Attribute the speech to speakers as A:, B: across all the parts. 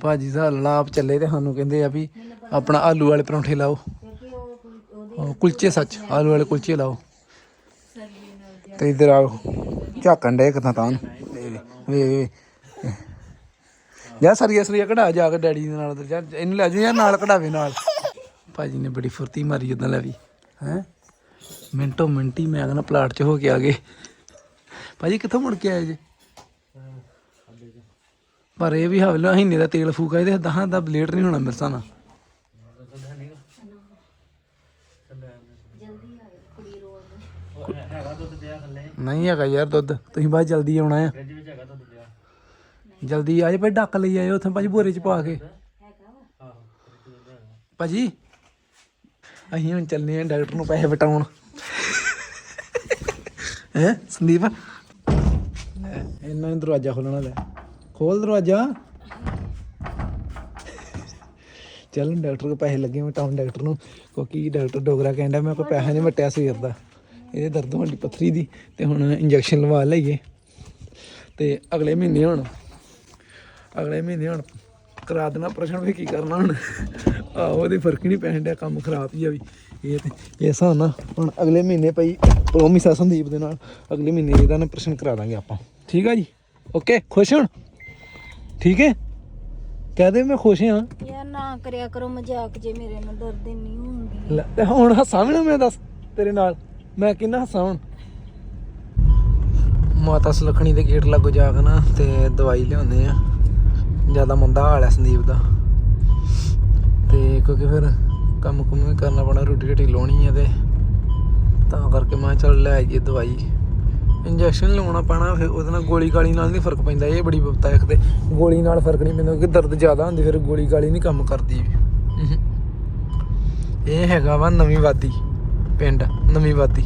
A: ਭਾਜੀ ਦਾ ਲਾਪ ਚੱਲੇ ਤੇ ਸਾਨੂੰ ਕਹਿੰਦੇ ਆ ਵੀ ਆਪਣਾ ਆਲੂ ਵਾਲੇ ਪਰੌਂਠੇ ਲਾਓ। ਕੁਲਚੇ ਸੱਚ, ਆਲੂ ਵਾਲੇ ਕੁਲਚੇ ਲਾਓ। ਤੇ ਇਧਰ ਆਓ, ਝਾਕਣ ਡੇ ਕਿਦਾਂ ਤਾਂ? ਵੇ ਵੇ ਵੇ। ਯਾ ਸਰੀਆ ਸਰੀਆ ਕਢਾ, ਜਾ ਕੇ ਡੈਡੀ ਦੇ ਨਾਲ ਉਧਰ, ਜਾ, ਇਹਨੂੰ ਲੈ ਜਾ ਯਾਰ ਨਾਲ ਕਢਾਵੇ ਨਾਲ। ਭਾਜੀ ਨੇ ਬੜੀ ਫੁਰਤੀ ਮਾਰੀ ਉਦਾਂ ਲੈ ਵੀ, ਹੈ? ਮਿੰਟੋ ਮਿੰਟੀ ਮੈਂ ਕਹਿੰਦਾ ਪਲਾਟ 'ਚ ਹੋ ਕੇ ਆ ਗਏ। ਭਾਜੀ ਕਿੱਥੋਂ ਮੁੜ ਕੇ ਆਏ ਜੇ? ਪਰ ਇਹ ਵੀ ਹਵਲੋ ਮਹੀਨੇ ਦਾ ਤੇਲ ਫੂਕਾ ਇਹਦੇ ਦਹਾਂ ਦਾ ਬਲੇਡ ਨਹੀਂ ਹੋਣਾ ਮਿਰਸਾਂ ਨਾਲ। ਨਹੀਂ ਹੈਗਾ ਯਾਰ ਦੁੱਧ, ਤੁਸੀਂ ਬਾਅਦ ਜਲਦੀ ਆਉਣਾ ਆ। ਜਲਦੀ ਆ ਜਾ, ਭਾਈ ਡੱਕ ਲਈ ਆਇਓ ਉੱਥੇ ਭਾਜੀ ਬੋਰੇ ਚ ਪਾ ਕੇ। ਭਾਜੀ, ਅਸੀਂ ਹੁਣ ਚੱਲਨੇ ਆ ਡਾਕਟਰ ਨੂੰ ਪੈਸੇ ਵਟਾਉਣ। ਹੈ, ਸੰਦੀਪ? ਇਹਨਾਂ ਨੇ ਦਰਵਾਜ਼ਾ ਖੋਲਣਾ ਲੈ। ਖੋਲ ਦਰਵਾਜ਼ਾ। ਚੱਲ ਡਾਕਟਰ ਕੋ ਪੈਸੇ ਲੱਗੇ ਮੈਂ ਵਟਾਉਣ ਡਾਕਟਰ ਨੂੰ ਕਿਉਂਕਿ ਡਾਕਟਰ ਡੋਗਰਾ ਕਹਿੰਦਾ ਮੈਂ ਕੋਈ ਪੈਸਾ ਨਹੀਂ ਵਟਿਆ ਸਵੇਰ ਦਾ। ਇਹਦੇ ਦਰਦ ਹੋਣ ਦੀ ਪੱਥਰੀ ਦੀ, ਤੇ ਹੁਣ ਇੰਜੈਕਸ਼ਨ ਲਵਾ ਲਈਏ। ਤੇ ਅਗਲੇ ਮਹੀਨੇ ਹੁਣ, ਅਗਲੇ ਮਹੀਨੇ ਹੁਣ ਕਰਾ ਦੇਣਾ ਪ੍ਰਸ਼ਨ ਵੀ ਕੀ ਕਰਨਾ ਹੁਣ। ਆਹੋ ਉਹਦੇ ਫ਼ਰਕ ਨਹੀਂ ਪੈਣ ਡਿਆ, ਕੰਮ ਖਰਾਬ ਹੀ ਆ ਵੀ। ਇਹ ਤੇ, ਇਹ ਹਿਸਾਬ ਨਾਲ ਹੁਣ ਅਗਲੇ ਮਹੀਨੇ ਪਈ ਪ੍ਰੋਮਿਸ ਆ ਸੰਦੀਪ ਦੇ ਨਾਲ, ਅਗਲੇ ਮਹੀਨੇ ਇਹਦਾ ਨਾ ਪ੍ਰਸ਼ਨ ਕਰਾ ਦਾਂਗੇ ਆਪਾਂ। ਠੀਕ ਆ ਜੀ? ਓਕੇ, ਖੁਸ਼ ਹੁਣ? ਠੀਕ ਹੈ? ਕਹਦੇ ਮੈਂ ਖੁਸ਼ ਹਾਂ।
B: ਯਾਰ ਨਾ ਕਰਿਆ ਕਰੋ ਮਜ਼ਾਕ ਜੇ ਮੇਰੇ ਨਾਲ ਦਰਦ ਨਹੀਂ ਹੁੰਦੀ
A: ਲੈ, ਤੇ ਹੁਣ ਹੱਸਾਂ ਵੀ ਨਾ ਮੈਂ ਦੱਸ ਤੇਰੇ ਨਾਲ। ਮੈਂ ਕਿੰਨਾ ਹੱਸਾਂ ਹੁਣ? ਮਾਤਾ ਸੁਲੱਖਣੀ ਦੇ ਗੇਟ ਲੱਗੋ ਜਾ ਕੇ ਨਾ ਤੇ ਦਵਾਈ ਲਿਆਉਂਦੇ ਆ। ਜ਼ਿਆਦਾ ਮੰਦਾ ਹਾਲ ਹੈ ਸੰਦੀਪ ਦਾ। ਤੇ ਕਿਉਂਕਿ ਫਿਰ ਕੰਮ ਕੁਮ ਵੀ ਕਰਨਾ ਪੈਣਾ ਰੋਟੀ ਰੋਟੀ ਲਾਉਣੀ ਹੈ ਤੇ। ਤਾਂ ਕਰਕੇ ਮੈਂ ਕਿਹਾ ਚੱਲ ਲੈ ਆਈਏ ਦਵਾਈ। ਇੰਜੈਕਸ਼ਨ ਲਾਉਣਾ ਪੈਣਾ ਫਿਰ ਉਹਦੇ ਨਾਲ ਗੋਲੀ ਗਾਲੀ ਨਾਲ ਨਹੀਂ ਫ਼ਰਕ ਪੈਂਦਾ ਇਹ ਬੜੀ ਬਿਪਤਾ ਤੇ। ਗੋਲੀ ਨਾਲ ਫ਼ਰਕ ਨਹੀਂ ਪੈਂਦਾ ਕਿਉਂਕਿ ਦਰਦ ਜ਼ਿਆਦਾ ਹੁੰਦੀ ਫਿਰ ਗੋਲੀ ਗਾਲੀ ਨਹੀਂ ਕੰਮ ਕਰਦੀ। ਇਹ ਹੈਗਾ ਵਾ ਨਵੀਂ ਵਾਦੀ ਪਿੰਡ ਨਵੀਂ ਵਾਦੀ।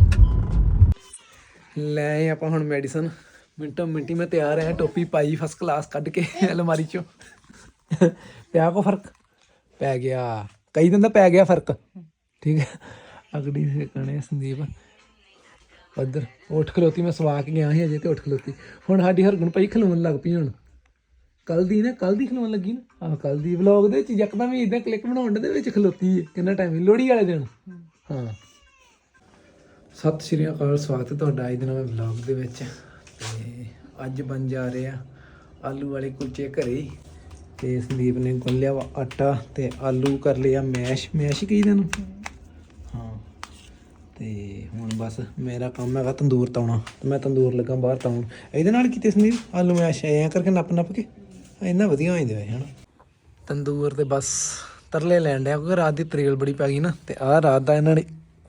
A: ਲੈ ਆਪਾਂ ਹੁਣ ਮੈਡੀਸਨ ਮਿੰਟੋ ਮਿੰਟੀ ਮੈਂ ਤਿਆਰ ਆ ਟੋਪੀ ਪਾਈ ਫਸਟ ਕਲਾਸ ਕੱਢ ਕੇ ਅਲਮਾਰੀ ਚੋਂ। ਪਿਆ ਕੋ ਫ਼ਰਕ? ਪੈ ਗਿਆ। ਕਈ ਦਿਨ ਦਾ ਪੈ ਗਿਆ ਫ਼ਰਕ। ਠੀਕ ਹੈ। ਅਗੜੀ ਕਹਣੇ ਸੰਦੀਪ। ਉਧਰ ਉੱਠ ਖਲੋਤੀ, ਮੈਂ ਸਵਾ ਕੇ ਗਿਆ ਸੀ ਅਜੇ ਤੇ ਉੱਠ ਖਲੋਤੀ। ਹੁਣ ਸਾਡੀ ਹਰਗੁਣ ਪਈ ਖਲੋਣ ਲੱਗ ਪਈ ਹੁਣ। ਕੱਲ ਦੀ ਨਾ ਕੱਲ ਦੀ ਖਲੋਣ ਲੱਗੀ ਨਾ? ਆਹ ਕੱਲ ਦੀ ਵਲੌਗ ਦੇ ਵਿੱਚ ਯਕਦਮ ਹੀ ਇਦਾਂ ਕਲਿੱਕ ਬਣਾਉਣ ਦੇ ਵਿੱਚ ਖਲੋਤੀ ਹੈ ਕਿੰਨਾ ਟਾਈਮ ਲੋਹੜੀ ਵਾਲੇ ਦਿਨ। ਹਾਂ। ਸਤਿ ਸ਼੍ਰੀ ਅਕਾਲ, ਸਵਾਗਤ ਹੈ ਤੁਹਾਡਾ ਅੱਜ ਦੇ ਨਵੇਂ ਵਲੌਗ ਦੇ ਵਿੱਚ। ਤੇ ਅੱਜ ਬਣ ਜਾ ਰਹੇ ਆ ਆਲੂ ਵਾਲੇ ਕੁਲਚੇ ਘਰੇ। ਹੀ। ਤੇ ਸੰਦੀਪ ਨੇ ਗੁੰਨ ਲਿਆ ਵਾ ਆਟਾ ਤੇ ਆਲੂ ਕਰ ਲਿਆ ਮੈਸ਼। ਮੈਸ਼ ਹੀ ਕਹੀਦਾ ਨੂੰ ਤੇ ਹੁਣ ਬਸ ਮੇਰਾ ਕੰਮ ਹੈਗਾ ਤੰਦੂਰ ਤਾਉਣਾ। ਤੇ ਮੈਂ ਤੰਦੂਰ ਲੱਗਾ ਬਾਹਰ ਤਾਉਣ। ਇਹਦੇ ਨਾਲ ਕੀਤੇ ਸੰਦੀਪ ਆਲੂ ਮੈਸ਼ ਐਂ ਕਰਕੇ ਨੱਪ ਨੱਪ ਕੇ। ਇੰਨਾ ਵਧੀਆ ਹੋ ਜਾਂਦੇ ਹੋਏ ਹਨਾ? ਤੰਦੂਰ ਤੇ ਬਸ ਤਰਲੇ ਲੈਣ ਡਿਆ, ਕਿਉਂਕਿ ਰਾਤ ਦੀ ਤਰੇਲ ਬੜੀ ਪੈ ਗਈ ਨਾ, ਤੇ ਆਹ ਰਾਤ ਦਾ ਇਹਨਾਂ ਨੇ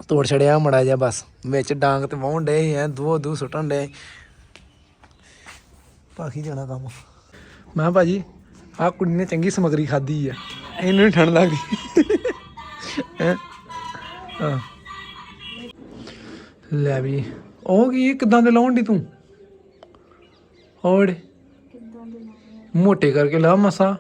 A: ਤੋੜ ਛੜਿਆ ਮੜਾ ਜਾ ਬਸ। ਵਿੱਚ ਡਾਂਗ ਤੇ ਵਾਹੁਣ ਡੇ ਐ ਦੋ ਦੋ ਸੁੱਟਣ ਡੇ ਪਾਖੀ ਜਾਣਾ ਕੰਮ। ਮੈਂ ਕਿਹਾ ਭਾਜੀ, ਆਹ ਕੁੜੀ ਨੇ ਚੰਗੀ ਸਮਗਰੀ ਖਾਧੀ ਆ। ਇਹਨੂੰ ਨੀ ਠੰਡ ਲੱਗਦੀ। ਹੈਂ? ਹਾਂ। ਲੈ ਵੀ। ਉਹ ਕੀ ਕਿਦਾਂ ਦੇ ਲਾਉਣ ਦੀ ਤੂੰ? ਹੋਰ ਮੋਟੇ ਕਰਕੇ ਲਾ ਮਸਾ।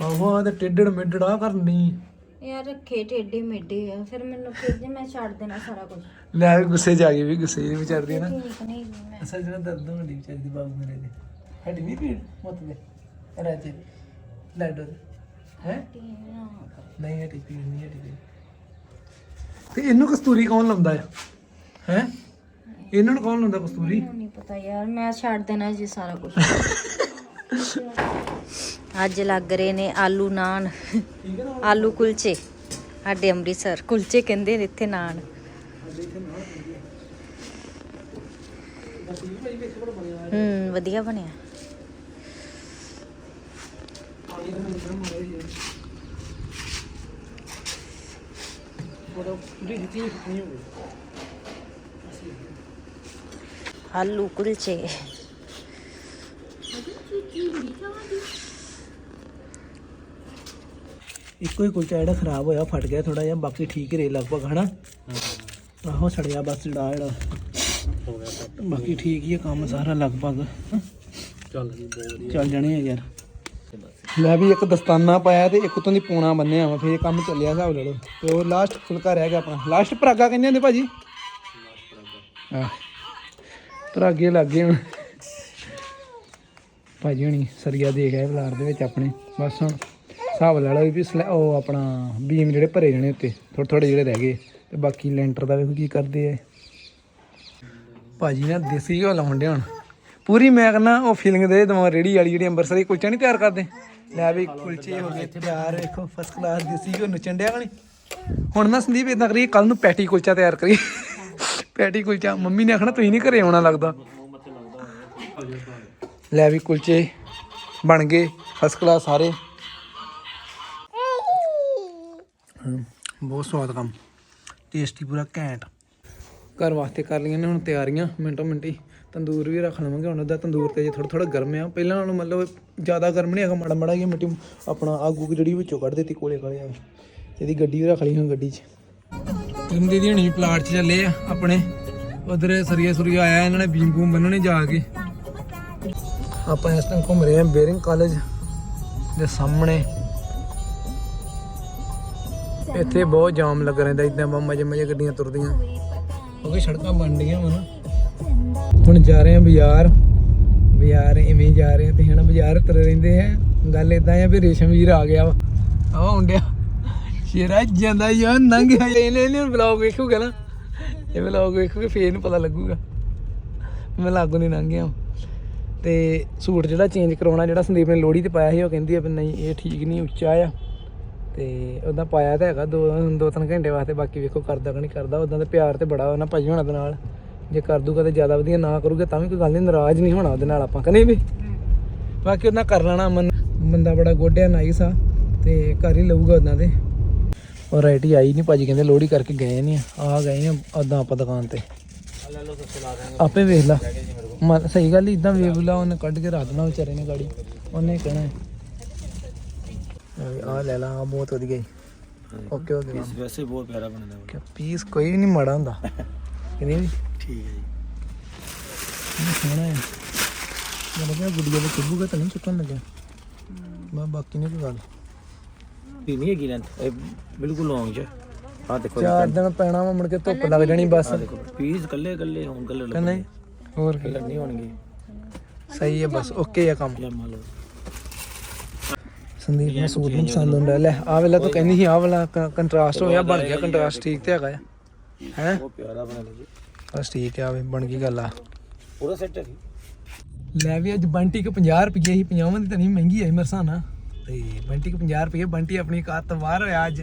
A: ਆਹੋ ਆ ਤੇ ਟੇਡੜ ਮੇਡੜ ਕਰਨੀ।
B: ਯਾਰ ਰੱਖੇ ਟੇਡੇ ਮੇਡੇ ਆ ਫਿਰ ਮੈਨੂੰ ਫਿਰ ਮੈਂ ਛੱਡ ਦੇਣਾ ਸਾਰਾ ਕੁਝ
A: ਲੈ ਵੀ ਗੁੱਸੇ ਜਾ ਗਈ ਵੀ ਗੁੱਸੇ ਵਿਚਾਰਦੀ ਆ ਨਾ।
B: ਠੀਕ ਨਹੀਂ ਮੈਂ।
A: ਅਸਲ ਜਿਹੜਾ ਦਰਦ ਹੁੰਦੀ ਵਿਚਾਰੀ ਦੀ ਬਾਬੂ ਮੇਰੇ ਦੇ ਹੱਡੀ ਨਹੀਂ ਪੀੜ ਮੁੱਤ ਦੇ ਰਾਜੇ ਲੈ ਡੋ ਹੈ? ਨਹੀਂ ਹੱਡੀ ਪੀੜ ਨਹੀਂ ਹੱਡੀ ਪੀੜ ਤੇ ਇਹਨੂੰ ਕਸਤੂਰੀ ਕੌਣ ਲਾਉਂਦਾ ਹੈ ਹੈ? ਇਹਨਾਂ ਨੂੰ ਕੌਣ ਲਾਉਂਦਾ ਕਸਤੂਰੀ?
B: ਨਹੀਂ ਪਤਾ ਯਾਰ, ਮੈਂ ਛੱਡ ਦੇਣਾ ਜੀ ਸਾਰਾ ਕੁਝ ਅੱਜ ਲੱਗ ਰਹੇ ਨੇ ਆਲੂ ਨਾਨ, ਆਲੂ ਕੁਲਚੇ। ਸਾਡੇ ਅੰਮ੍ਰਿਤਸਰ ਕੁਲਚੇ ਕਹਿੰਦੇ ਨੇ ਇੱਥੇ ਨਾਨ। ਹੂੰ, ਵਧੀਆ ਬਣਿਆ। ਆਲੂ ਕੁਲਚੇ।
A: ਇੱਕੋ ਹੀ ਕੁਲਚਾ ਜਿਹੜਾ ਖਰਾਬ ਹੋਇਆ ਫਟ ਗਿਆ ਥੋੜਾ ਜਿਹਾ ਬਾਕੀ ਠੀਕ ਰਹੇ ਲਗਭਗ ਹਨਾ? ਆਹੋ ਸੜਿਆ ਬਸ ਜਿਹੜਾ ਜਿਹੜਾ। ਬਾਕੀ ਠੀਕ ਹੀ ਹੈ ਕੰਮ ਸਾਰਾ ਲਗਭਗ। ਚੱਲ ਚੱਲ ਜਾਣੇ ਆ ਯਾਰ। ਮੈਂ ਵੀ ਇੱਕ ਦਸਤਾਨਾ ਪਾਇਆ ਤੇ ਇੱਕ ਉਤੋਂ ਦੀ ਪੂਣਾ ਬੰਨਿਆ ਵਾ, ਫਿਰ ਇਹ ਕੰਮ ਚੱਲਿਆ ਹਿਸਾਬ ਲੈ ਲਓ। ਤੇ ਉਹ ਲਾਸਟ ਫੁਲਕਾ ਰਹਿ ਗਿਆ ਆਪਣਾ। ਲਾਸਟ ਪਰਾਗਾ ਕਹਿੰਦੇ ਹੁੰਦੇ ਭਾਜੀ? ਆਹ ਪਰਾਗੇ ਲੱਗ ਗਏ ਹੁਣ। ਭਾਜੀ ਹੁਣੀ ਸਰੀਆ ਦੇ ਗਏ ਬਲਾਰ ਦੇ ਵਿੱਚ ਆਪਣੇ। ਬਸ ਹੁਣ ਹਿਸਾਬ ਲੈ ਲਓ ਵੀ ਉਹ ਆਪਣਾ ਬੀਮ ਜਿਹੜੇ ਭਰੇ ਜਾਣੇ ਉੱਤੇ ਥੋੜੇ ਥੋੜੇ ਜਿਹੜੇ ਰਹਿ ਗਏ। ਤੇ ਬਾਕੀ ਲੈਂਟਰ ਦਾ ਵੇਖੋ ਕੀ ਕਰਦੇ ਆ। ਭਾਜੀ ਨਾ ਦੇਸੀ ਘਿਓ ਲਾਉਣ ਡਿਆ ਹੁਣ। ਪੂਰੀ ਮੈਂ ਕਹਿੰਦਾ ਉਹ ਫੀਲਿੰਗ ਦੇ ਦਵਾ ਰੇੜੀ ਵਾਲੀ ਜਿਹੜੀ ਅੰਬਰਸਰੀ ਕੁਲਚਾ ਨਹੀਂ ਤਿਆਰ ਕਰਦੇ? ਲੈ ਵੀ ਕੁਲਚੇ ਹੋ ਗਏ ਤਿਆਰ ਵੇਖੋ ਫਸਟ ਕਲਾਸ ਦੇਸੀ ਘਿਓ ਨੁਚਣ ਡਿਆ ਹੁਣ ਨਾ ਸੰਦੀਪ ਇਦਾਂ ਕਰੀਏ ਕੱਲ ਨੂੰ ਪੈਟੀ ਕੁਲਚਾ ਤਿਆਰ ਕਰੀਏ। ਪੈਟੀ ਕੁਲਚਾ ਮੰਮੀ ਨੇ ਆਖਣਾ ਤੁਸੀਂ ਨਹੀਂ ਘਰੇ ਆਉਣਾ ਲੱਗਦਾ। ਲੈ ਵੀ ਕੁਲਚੇ ਬਣ ਗਏ ਫਸਟ ਕਲਾਸ ਸਾਰੇ। ਬਹੁਤ ਸਵਾਦ ਕੰਮ। ਟੇਸਟੀ ਪੂਰਾ ਘੈਂਟ। ਘਰ ਵਾਸਤੇ ਕਰ ਲਈਆਂ ਨੇ ਹੁਣ ਤਿਆਰੀਆਂ ਮਿੰਟੋ ਮਿੰਟੀ। ਤੰਦੂਰ ਵੀ ਰੱਖ ਲਵਾਂਗੇ, ਹੁਣ ਉਹਦਾ ਤੰਦੂਰ ਤੇ ਜੇ ਥੋੜਾ ਥੋੜਾ ਗਰਮ ਆ। ਪਹਿਲਾਂ ਨਾਲੋਂ ਮਤਲਬ ਜ਼ਿਆਦਾ ਗਰਮ ਨਹੀਂ ਹੈਗਾ, ਮਾੜਾ ਮਾੜਾ ਜਿਹਾ ਮਿੱਟੀ ਆਪਣਾ ਅੱਗ ਉੱਗ ਜਿਹੜੀ ਵਿੱਚੋਂ ਕੱਢ ਦਿੱਤੀ ਕੋਲੇ ਕਾਲੇ ਆ ਇਹਦੀ ਗੱਡੀ ਵੀ ਰੱਖ ਲਈ ਹੁਣ ਗੱਡੀ 'ਚ। ਤਿੰਨ ਦੀ ਹਣੀ ਪਲਾਟ 'ਚ ਚੱਲੇ ਆ ਆਪਣੇ। ਉਧਰ ਸਰੀਆ ਸੁਰੀਆ ਆਇਆ, ਇਹਨਾਂ ਨੇ ਬੀਮ ਬੂਮ ਬੰਨਣੇ ਜਾ ਕੇ। ਆਪਾਂ ਇਸ ਟਾਈਮ ਘੁੰਮ ਰਹੇ ਹਾਂ ਬੇਰਿੰਗ ਕਾਲਜ ਦੇ ਸਾਹਮਣੇ। ਇੱਥੇ ਬਹੁਤ ਜਾਮ ਲੱਗ ਰਹਿੰਦਾ, ਇਦਾਂ ਬਹੁਤ ਮਜੇ ਮਜੇ ਗੱਡੀਆਂ ਤੁਰਦੀਆਂ। ਕਿਉਂਕਿ ਸੜਕਾਂ ਬਣ ਰਹੀਆਂ ਵਾ ਹੁਣ ਜਾ ਰਹੇ ਆ ਬਾਜ਼ਾਰ। ਬਾਜ਼ਾਰ ਇਵੇਂ ਜਾ ਰਹੇ ਆ ਤੇ ਹੁਣ ਬਾਜ਼ਾਰ ਤੁਰ ਰਹਿੰਦੇ ਆ। ਗੱਲ ਇਦਾਂ ਆ ਵੀ ਰੇਸ਼ਮ ਵੀਰ ਆ ਗਿਆ ਵਾ। ਆਹ ਹੁੰਡਿਆ ਸ਼ੇਰਾ ਜਾਂਦਾ ਯਾਰ ਨੰਗ ਇਹਨੇ ਇਹਨੇ ਵਲੌਗ ਵੇਖੂਗਾ ਨਾ। ਇਹ ਵਲੌਗ ਵੇਖੂਗਾ, ਫੇਰ ਨੂੰ ਪਤਾ ਲੱਗੂਗਾ। ਮੈਂ ਲਾਗੂ ਨਹੀਂ ਲੰਘ ਗਿਆ ਤੇ ਸੂਟ ਜਿਹੜਾ ਚੇਂਜ ਕਰਾਉਣਾ, ਜਿਹੜਾ ਸੰਦੀਪ ਨੇ ਲੋੜੀ ਤੇ ਪਾਇਆ ਸੀ, ਉਹ ਕਹਿੰਦੀ ਆ ਵੀ ਨਹੀਂ, ਇਹ ਠੀਕ ਨਹੀਂ, ਉੱਚਾ ਆ। ਤੇ ਉਹਦਾ ਪਾਇਆ ਤਾਂ ਹੈਗਾ ਦੋ ਦੋ ਤਿੰਨ ਘੰਟੇ ਵਾਸਤੇ, ਬਾਕੀ ਵੇਖੋ ਕਰਦਾ ਕਿ ਨਹੀਂ ਕਰਦਾ। ਉਦਾਂ ਤੇ ਪਿਆਰ ਤੇ ਬੜਾ ਉਹਨਾਂ ਭਾਜੀ ਹੋਣਾ ਦੇ ਨਾਲ। ਜੇ ਕਰ ਦੂਗਾ ਤੇ ਜ਼ਿਆਦਾ ਵਧੀਆ ਨਾ ਕਰੂਗਾ ਤਾਂ ਵੀ ਕੋਈ ਗੱਲ ਨਹੀਂ ਨਾਰਾਜ਼ ਨਹੀਂ ਹੋਣਾ ਉਹਦੇ ਨਾਲ ਆਪਾਂ ਕਨੇ ਵੀ? ਬਾਕੀ ਉਹਨਾਂ ਕਰ ਲੈਣਾ ਮਨ ਬੰਦਾ ਬੜਾ ਗੋਡਿਆ ਨਾਈਸ ਆ ਤੇ ਕਰ ਹੀ ਲਊਗਾ ਉਹਨਾਂ ਦੇ। ਔਰ ਰਾਈਟੀ ਆਈ ਨਹੀਂ ਭਾਜੀ ਕਹਿੰਦੇ ਲੋੜੀ ਕਰਕੇ ਗਏ ਨਹੀਂ ਆ ਗਏ ਆ ਉਦਾਂ ਆਪਾਂ ਦੁਕਾਨ ਤੇ। ਆਪੇ ਵੇਖ ਲਾ। ਮਨ ਸਹੀ ਗੱਲ ਇਦਾਂ ਵੇਖ ਲਾ ਉਹਨੇ ਕੱਢ ਕੇ ਰੱਖ ਦੇਣਾ ਵਿਚਾਰੇ ਨੇ ਗਾੜੀ ਉਹਨੇ ਕਹਿਣਾ। ਆ ਲੈ ਲਾ ਆ ਬਹੁਤ ਵਧੀਆ। ਓਕੇ ਓਕੇ
C: ਵੈਸੇ ਬਹੁਤ ਪਿਆਰਾ ਬਣਦਾ।
A: ਪੀਸ ਕੋਈ ਵੀ ਨਹੀਂ ਮਾੜਾ ਹੁੰਦਾ। ਕਿਨੇ ਵੀ
C: ਠੀਕ ਹੈ ਜੀ।
A: ਇਹ ਸੋਹਣਾ ਹੈ। ਮੈਨੂੰ ਕਿਹਾ ਗੁੱਡੀਆਂ ਦੇ ਚੁੱਭੂਗਾ ਤਾਂ ਨਹੀਂ ਚੁੱਕਣ ਲੱਗਿਆ। ਬਾ ਬਾਕੀ ਨਹੀਂ ਕੋਈ ਗੱਲ?
C: ਵੀ ਨਹੀਂ ਹੈਗੀ ਲੈਂਥ ਇਹ ਬਿਲਕੁਲ ਲੌਂਗ ਚ ਆ ਦੇਖੋ
A: ਚਾਰ ਦਿਨ ਪੈਣਾ ਵਾ ਮੁੜ ਕੇ ਧੁੱਪ ਲੱਗ ਜਾਣੀ ਬਸ।
C: ਆ ਦੇਖੋ ਪੀਸ ਕੱਲੇ ਕੱਲੇ ਹੋਣ ਕੱਲੇ
A: ਕਹਿੰਦੇ ਹੋਰ ਕੀ।
C: ਨਹੀਂ ਹੋਣਗੇ।
A: ਸਹੀ ਹੈ ਬਸ ਓਕੇ ਆ ਕੰਮ।
C: ਜਾਂ ਮੰਨ ਲਓ।
A: ਸੰਦੀਪ ਨੂੰ ਸੂਟ ਨਹੀਂ ਪਸੰਦ ਹੁੰਦਾ। ਲੈ ਆ ਵੇਲਾ ਤੂੰ ਕਹਿੰਦੀ ਸੀ ਆ ਵਾਲਾ ਕੰਟਰਾਸਟ ਹੋਇਆ ਬਣ ਗਿਆ ਕੰਟਰਾਸਟ ਠੀਕ ਤੇ ਹੈਗਾ ਆ। ਹੈ? ਬਸ ਠੀਕ ਆ ਵੇ ਬਣ ਗਈ ਗੱਲ ਆ।
C: ਪੂਰਾ ਸੈੱਟ ਹੈ
A: ਲੈ ਵੀ ਅੱਜ ਬੰਟੀ ਕ 50 ਰੁਪਏ ਹੀ 50 ਦੀ ਤਾਂ ਨਹੀਂ ਮਹਿੰਗੀ ਆਈ ਮਰਸਾਨਾ ਤੇ ਬੰਟੀ ਕ 50 ਰੁਪਏ ਬੰਟੀ ਆਪਣੀ ਕਾਰ ਤੋਂ ਬਾਹਰ ਹੋਇਆ ਅੱਜ।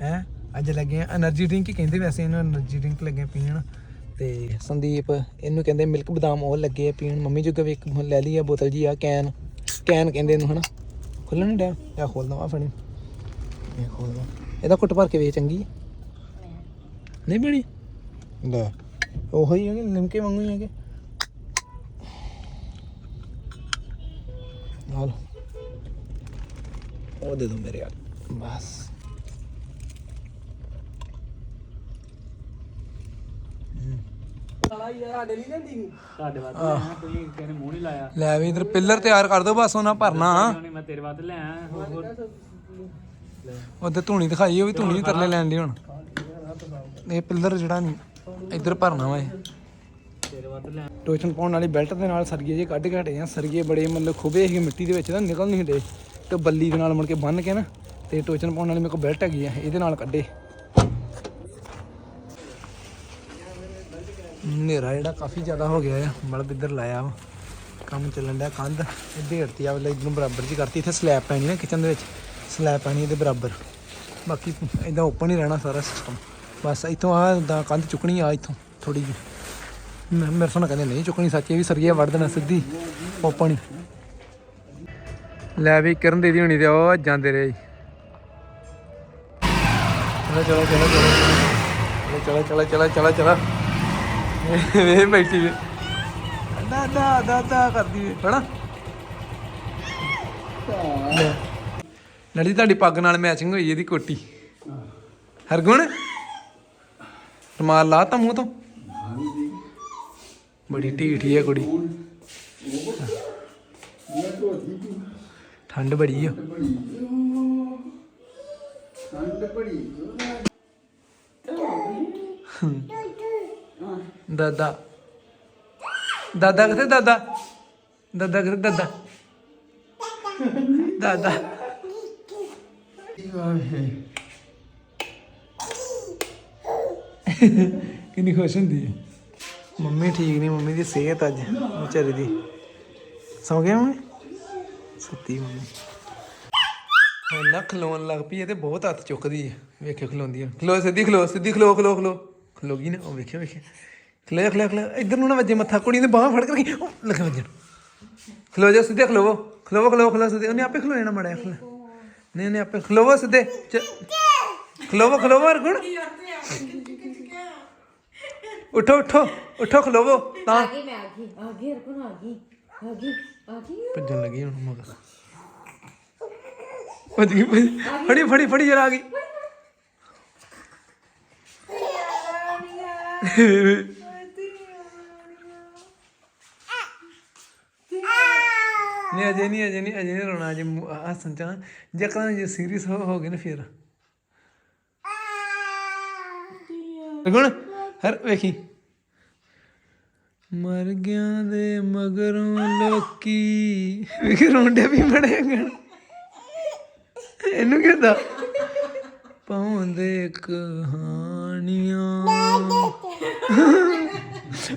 A: ਹੈ? ਅੱਜ ਲੱਗੇ ਆ એનર્ਜੀ ਡਰਿੰਕ ਹੀ ਕਹਿੰਦੇ ਵੈਸੇ ਇਹਨੂੰ એનર્ਜੀ ਡਰਿੰਕ ਲੱਗੇ ਪੀਣ। ਤੇ ਸੰਦੀਪ ਇਹਨੂੰ ਕਹਿੰਦੇ ਮਿਲਕ ਬਦਾਮ ਉਹ ਲੱਗੇ ਆ ਪੀਣ। ਮੰਮੀ ਜੁਗਾ ਵੀ ਇੱਕ ਲੈ ਲਈ ਆ ਬੋਤਲ ਜੀ ਆ ਕੈਨ ਕੈਨ ਕਹਿੰਦੇ ਇਹਨੂੰ ਹਨਾ? ਖੁੱਲਣ ਡਿਆ? ਆ ਖੋਲ ਦਵਾ ਫਣੀ ਇਹ ਖੋਲ ਦਵਾ ਇਹਦਾ ਕੁੱਟ ਭਰ ਕੇ ਵੇਚ ਚੰਗੀ ਨਹੀਂ ਬਣੀ? ਲੈ ਉਹੋ ਹੀ ਹੈਗੇ ਲਿਮਕੇ ਵਾਂਗੂ ਹੀ ਹੈਗੇ ਨਾਲ ਉਹ ਦੇ ਦੋ ਮੇਰੇ ਯਾਰ ਬਸ।
C: ਸਾਡੇ ਵਾਸਤੇ
A: ਆਹ,
C: ਕੋਈ ਕਹਿੰਦੇ ਮੂੰਹ ਨਹੀਂ ਲਾਇਆ।
A: ਲੈ ਵੀ ਇਧਰ ਪਿੱਲਰ ਤਿਆਰ ਕਰ ਦੋ ਬਸ ਉਹਨਾਂ ਭਰਨਾ।
C: ਨਹੀਂ ਮੈਂ ਤੇਰੇ ਵਾਸਤੇ ਲੈ ਆਇਆ ਹੋਰ ਹੋਰ।
A: ਉਹਦੇ ਧੂਣੀ ਦਿਖਾਈ ਉਹ ਵੀ ਧੂਣੀ ਵੀ ਤਰਲੇ ਲੈਣ ਦੀ ਹੁਣ। ਇਹ ਪਿੱਲਰ ਜਿਹੜਾ ਨਹੀਂ ਇੱਧਰ ਭਰਨਾ ਵਾ ਇਹ।
C: ਲੈ
A: ਟੋਚਨ ਪਾਉਣ ਵਾਲੀ ਬੈਲਟ ਦੇ ਨਾਲ ਸਰੀਏ ਜੇ ਕੱਢ ਕੇ ਹਟੇ ਆ। ਸਰੀਏ ਬੜੇ ਮਤਲਬ ਖੁਬੇ ਹੈਗੇ ਮਿੱਟੀ ਦੇ ਵਿੱਚ ਤਾਂ ਨਿਕਲ ਨਹੀਂ ਹੁੰਦੇ ਤੇ ਬੱਲੀ ਦੇ ਨਾਲ ਮੁੜ ਕੇ ਬੰਨ ਕੇ ਨਾ, ਤੇ ਟੋਚਨ ਪਾਉਣ ਵਾਲੀ ਮੇਰੇ ਕੋਲ ਬੈਲਟ ਹੈਗੀ ਆ, ਇਹਦੇ ਨਾਲ ਕੱਢੇ। ਹਨੇਰਾ ਜਿਹੜਾ ਕਾਫੀ ਜ਼ਿਆਦਾ ਹੋ ਗਿਆ ਆ ਮਲਬ ਇੱਧਰ ਲਾਇਆ ਵਾ। ਕੰਮ ਚੱਲਣ ਡਿਆ ਕੰਧ, ਇੱਧੇ ਹਟਤੀ ਆ ਵਾਲੇ ਨੂੰ ਬਰਾਬਰ ਜੀ ਕਰਤੀ। ਇੱਥੇ ਸਲੈਬ ਪੈਣੀ ਨਾ ਕਿਚਨ ਦੇ ਵਿੱਚ। ਸਲੈਬ ਪੈਣੀ ਇਹਦੇ ਬਰਾਬਰ। ਬਾਕੀ ਇਦਾਂ ਓਪਨ ਹੀ ਰਹਿਣਾ ਸਾਰਾ ਸਿਸਟਮ ਬਸ ਇੱਥੋਂ ਆ ਦਾ ਕੰਧ ਚੁੱਕਣੀ ਆ ਇਥੋਂ ਥੋੜੀ ਜਿਹੀ। ਮੇਰੇ ਨਾਲ ਕਹਿੰਦੇ ਨਹੀਂ ਚੁੱਕਣੀ ਸੱਚੀ ਵੀ ਸਰੀਆ ਵੜ ਦੇਣਾ ਸਿੱਧੀ ਓਪਨ ਲੈ ਵੀ ਕਿਰਨ ਦੀਦੀ ਹੋਣੀ ਤੇ ਉਹ ਜਾਂਦੇ ਰਹੇ ਚਲੋ ਚਲੋ ਚਲੋ ਚਲੋ ਚਲੋ। ਚਲੋ ਚਲੋ ਚਲੋ ਵੇ ਬੈਠੀ ਵੇ। ਦਾ ਦਾ ਦਾ ਦਾ ਕਰਦੀ ਵੇ ਹਣਾ ਲੜੀ ਤੁਹਾਡੀ ਪੱਗ ਨਾਲ ਮੈਚਿੰਗ ਹੋਈ ਇਹਦੀ ਕੋਟੀ। ਹਰਗੁਣ? ਰਮਾਲ ਲਾਤਾ ਮੂੰਹ ਤੋਂ? ਬੜੀ ਢੀਠੀ ਹੈ ਕੁੜੀ। ਠੰਡ ਬੜੀ ਆ। ਦਾਦਾ। ਦਾਦਾ ਕਿੱਥੇ ਦਾਦਾ? ਦਾਦਾ ਕਿੱਥੇ ਦਾਦਾ? ਦਾਦਾ। ਕਿੰਨੀ ਖੁਸ਼ ਹੁੰਦੀ ਹੈ? ਮੰਮੀ ਠੀਕ ਨਹੀਂ ਮੰਮੀ ਦੀ ਸਿਹਤ ਅੱਜ, ਵਿਚਾਰੀ ਦੀ। ਸੌ ਗਿਆ ਮੈਂ ਸੁੱਤੀ ਮੰਮੀ। ਹੁਣ ਨਾ ਖਲੋਣ ਲੱਗ ਪਈ ਇਹ ਤੇ ਬਹੁਤ ਹੱਥ ਚੁੱਕਦੀ ਹੈ। ਵੇਖਿਓ ਖਲੋਂਦੀ ਹੈ ਖਲੋ, ਸਿੱਧੀ ਖਲੋ ਸਿੱਧੀ ਖਲੋ ਖਲੋ ਖਲੋ। ਖਲੋ ਗਈ ਨਾ, ਉਹ ਵੇਖਿਆ ਵੇਖਿਆ ਖਲੋ ਖਲੋ ਖਲੋ। ਇੱਧਰ ਨੂੰ ਨਾ ਵੱਜੇ ਮੱਥਾ ਕੁੜੀ ਨੇ ਬਾਹਾਂ ਫੜ ਕੇ ਉਹ ਲੱਗੇ ਵੱਜਣ। ਖਲੋ ਜਾ, ਸਿੱਧੇ ਖਲੋਵੋ। ਖਲੋਵੋ ਖਲੋ ਖਲੋ ਸਿੱਧੇ। ਉਹਨੇ ਆਪੇ ਖਲੋ ਜਾਣਾ ਮੜਿਆ ਖਲੋ। ਨਹੀਂ, ਉਹਨੇ ਆਪੇ ਖਲੋਵੋ, ਸਿੱਧੇ। ਚ- ਖਲੋਵੋ ਖਲੋਵੋ, ਹਰਗੁਣ। ਉਠੋ ਉਠੋ ਉਠੋ ਖਲੋਵੋ। ਤਾਂ
B: ਆ ਗਈ ਮੈਂ ਆ ਗਈ ਆ ਗਈ ਰਕਨ ਆ ਗਈ ਆ ਗਈ ਆ ਗਈ।
A: ਭੱਜਣ ਲੱਗੀ ਹੁਣ ਮਗਰ ਭੱਜ ਗਈ ਭੱਜ ਫੜੀ ਫੜੀ ਫੜੀ ਜਰਾ ਆ ਗਈ। ਨਹੀਂ ਅਜੇ ਨਹੀਂ ਅਜੇ ਨਹੀਂ ਅਜੇ ਨਹੀਂ ਰੋਣਾ ਅਜੇ ਹੱਸਣ ਚ ਜੇ ਕਰਾਂ ਜੇ ਸੀਰੀਅਸ ਹੋ ਹੋ ਗਏ ਨਾ ਫਿਰ। ਗੁਣ ਹਰ ਵੇਖੀ। ਮਰ ਗਿਆ ਦੇ ਮਗਰੋਂ ਲੋਕੀ ਵੇਖ ਰੋਂਡੇ ਵੀ ਬੜੇ ਗਣ ਇਹਨੂੰ ਕਿਹਦਾ ਪਾਉਂਦੇ ਕਹਾਣੀਆਂ।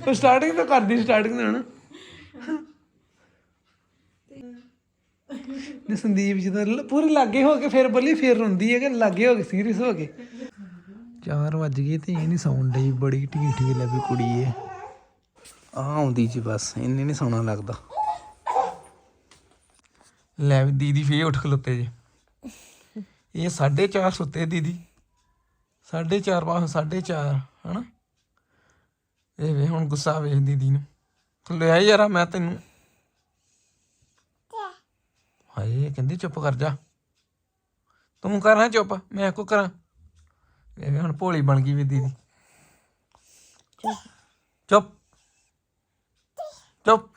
A: ਉਹ ਸਟਾਰਟਿੰਗ ਤੋਂ ਕਰਦੀ ਸਟਾਰਟਿੰਗ ਤੋਂ ਨਾ। ਨੇ ਸੰਦੀਪ ਜਦੋਂ ਲ- ਪੂਰੇ ਲਾਗੇ ਹੋ ਕੇ ਫਿਰ ਬੋਲੀ ਫਿਰ ਰੋਂਦੀ ਹੈ ਕਿ ਲਾਗੇ ਹੋ ਕੇ ਸੀਰੀਅਸ ਹੋ ਕੇ? 4 ਵੱਜ ਗਏ ਤੇ ਇਹ ਨਹੀਂ ਸੌਣ ਡਈ ਬੜੀ ਢੀਠ ਜਿਹੀ ਲੱਗੀ ਕੁੜੀ ਏ ਆ ਆਉਂਦੀ ਜੀ ਬਸ, ਇੰਨੇ ਨਹੀਂ ਸੋਹਣਾ ਲੱਗਦਾ। ਲੈ ਵੀ ਦੀਦੀ ਫੇਰ ਉੱਠ ਖਲੋਤੇ ਜੀ। ਇਹ 4:30 ਸੁੱਤੇ ਦੀਦੀ। 4:30 ਬਾਹ 4:30 ਹਨਾ? ਇਹ ਵੇ, ਹੁਣ ਗੁੱਸਾ ਵੇਖ ਦੀਦੀ ਨੂੰ। ਖਲੋਇਆ ਯਾਰਾ ਮੈਂ ਤੈਨੂੰ। ਹਾਏ, ਕਹਿੰਦੀ ਚੁੱਪ ਕਰ ਜਾ। ਤੂੰ ਕਰਾਂ ਚੁੱਪ? ਮੈਂ ਕੋ ਕਰਾਂ? ਇਹ ਹੁਣ ਭੋਲੀ ਬਣ ਗਈ ਵੀ ਦੀਦੀ। ਚੁੱਪ। ਚੁੱਪ।